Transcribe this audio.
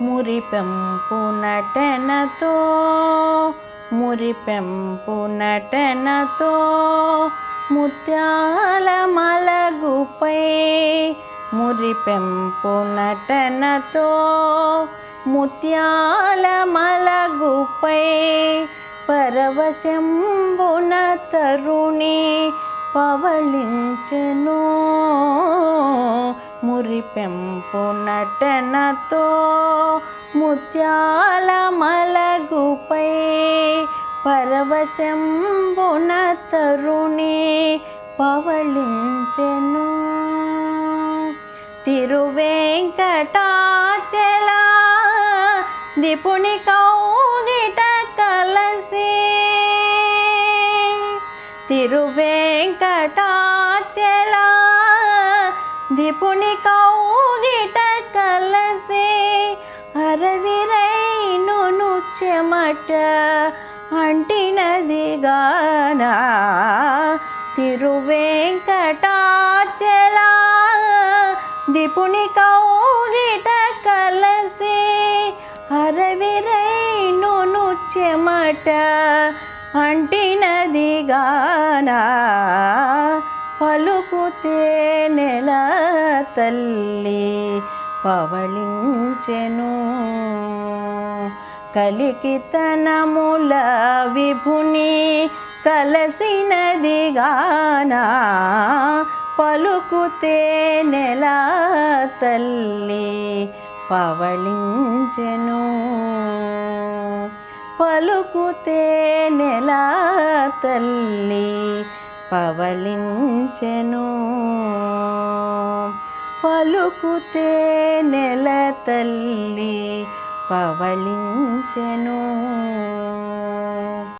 మురిపెంపు నటనతో మురిపెంపు నటనతో ముత్యాల మలగుపై మురిపెంపు నటనతో ముత్యాల మలగుపై పరవశంబున తరుణి పవళించను. మురిపెం నటనతో ముత్యాల మలగుపై పరవశంబున తరుణి పవళించెను. తిరువేంకటాచల దిపుని కౌగిట కలసి తిరువేంకటాచల దిపుని కౌ చెమట అంటినది గానా. తిరువేంకటాచల దిపుని కౌగిట కలసి అరవిరైను చెమట అంటినది గానా. పలుకుతే నెల తల్లి పవళించెను. కలికితనముల విభుని కలసినది గానా. పలుకుతే నెల తల్లి పవళించెను. పలుకుతే నెల తల్లి పవళించెను. పలుకుతే నెల తల్లి పవళించెను